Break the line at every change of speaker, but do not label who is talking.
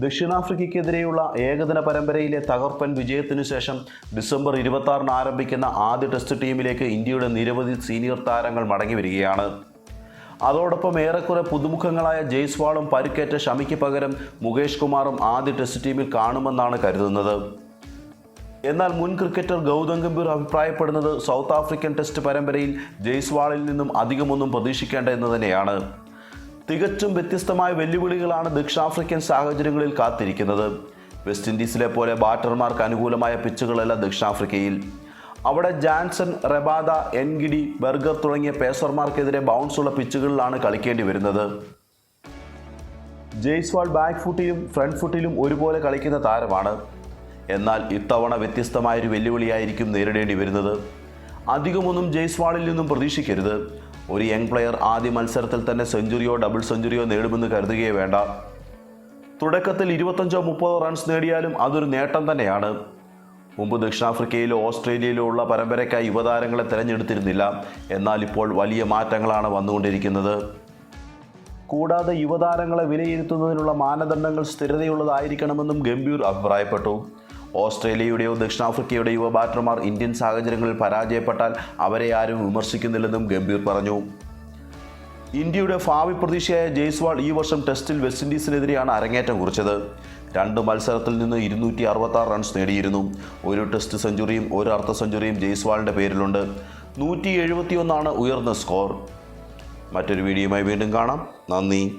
ദക്ഷിണാഫ്രിക്കയ്ക്കെതിരെയുള്ള ഏകദിന പരമ്പരയിലെ തകർപ്പൻ വിജയത്തിനു ശേഷം ഡിസംബർ ഇരുപത്തി ആരംഭിക്കുന്ന ആദ്യ ടെസ്റ്റ് ടീമിലേക്ക് ഇന്ത്യയുടെ നിരവധി സീനിയർ താരങ്ങൾ മടങ്ങി വരികയാണ്. അതോടൊപ്പം ഏറെക്കുറെ പുതുമുഖങ്ങളായ ജയ്സ്വാളും പരുക്കേറ്റ ഷമിക്ക് പകരം മുകേഷ് കുമാറും ആദ്യ ടെസ്റ്റ് ടീമിൽ കാണുമെന്നാണ് കരുതുന്നത്. എന്നാൽ മുൻ ക്രിക്കറ്റർ ഗൗതം ഗംഭീർ അഭിപ്രായപ്പെടുന്നത് സൗത്ത് ആഫ്രിക്കൻ ടെസ്റ്റ് പരമ്പരയിൽ ജയ്സ്വാളിൽ നിന്നും അധികമൊന്നും പ്രതീക്ഷിക്കേണ്ട എന്ന് തന്നെയാണ്. തികച്ചും വ്യത്യസ്തമായ വെല്ലുവിളികളാണ് ദക്ഷിണാഫ്രിക്കൻ സാഹചര്യങ്ങളിൽ കാത്തിരിക്കുന്നത്. വെസ്റ്റ് ഇൻഡീസിലെ പോലെ ബാറ്റർമാർക്ക് അനുകൂലമായ പിച്ചുകളല്ല ദക്ഷിണാഫ്രിക്കയിൽ. അവിടെ ജാൻസൺ റെബാദ എൻഗിഡി ബർഗർ തുടങ്ങിയ പേസർമാർക്കെതിരെ ബൗൺസുള്ള പിച്ചുകളിലാണ് കളിക്കേണ്ടി വരുന്നത്. ജെയ്സ്വാൾ ബാക്ക് ഫുട്ടിലും ഫ്രണ്ട് ഫുട്ടിലും ഒരുപോലെ കളിക്കുന്ന താരമാണ്. എന്നാൽ ഇത്തവണ വ്യത്യസ്തമായൊരു വെല്ലുവിളിയായിരിക്കും നേരിടേണ്ടി വരുന്നത്. അധികമൊന്നും ജയ്സ്വാളിൽ നിന്നും പ്രതീക്ഷിക്കരുത്. ഒരു യങ് പ്ലെയർ ആദ്യ മത്സരത്തിൽ തന്നെ സെഞ്ചുറിയോ ഡബിൾ സെഞ്ചുറിയോ നേടുമെന്ന് കരുതുകയേ വേണ്ട. തുടക്കത്തിൽ ഇരുപത്തഞ്ചോ മുപ്പതോ റൺസ് നേടിയാലും അതൊരു നേട്ടം തന്നെയാണ്. മുമ്പ് ദക്ഷിണാഫ്രിക്കയിലോ ഓസ്ട്രേലിയയിലോ ഉള്ള പരമ്പരയ്ക്കായി യുവതാരങ്ങളെ തിരഞ്ഞെടുത്തിരുന്നില്ല. എന്നാൽ ഇപ്പോൾ വലിയ മാറ്റങ്ങളാണ് വന്നുകൊണ്ടിരിക്കുന്നത്. കൂടാതെ യുവതാരങ്ങളെ വിലയിരുത്തുന്നതിനുള്ള മാനദണ്ഡങ്ങൾ സ്ഥിരതയുള്ളതായിരിക്കണമെന്നും ഗംഭീർ അഭിപ്രായപ്പെട്ടു. ഓസ്ട്രേലിയയുടെയോ ദക്ഷിണാഫ്രിക്കയുടെയോ യുവ ബാറ്റർമാർ ഇന്ത്യൻ സാഹചര്യങ്ങളിൽ പരാജയപ്പെട്ടാൽ അവരെ ആരും വിമർശിക്കുന്നില്ലെന്നും ഗംഭീർ പറഞ്ഞു. ഇന്ത്യയുടെ ഭാവി പ്രതീക്ഷയായ ജയ്സ്വാൾ ഈ വർഷം ടെസ്റ്റിൽ വെസ്റ്റ് ഇൻഡീസിനെതിരെയാണ് അരങ്ങേറ്റം കുറിച്ചത്. രണ്ട് മത്സരത്തിൽ നിന്ന് ഇരുന്നൂറ്റി അറുപത്താറ് റൺസ് നേടിയിരുന്നു. ഒരു ടെസ്റ്റ് സെഞ്ചുറിയും ഒരു അർദ്ധ സെഞ്ചുറിയും ജയ്സ്വാളിന്റെ പേരിലുണ്ട്. നൂറ്റി എഴുപത്തിയൊന്നാണ് ഉയർന്ന സ്കോർ മറ്റൊരു വീഡിയോയുമായി വീണ്ടും കാണാം. നന്ദി.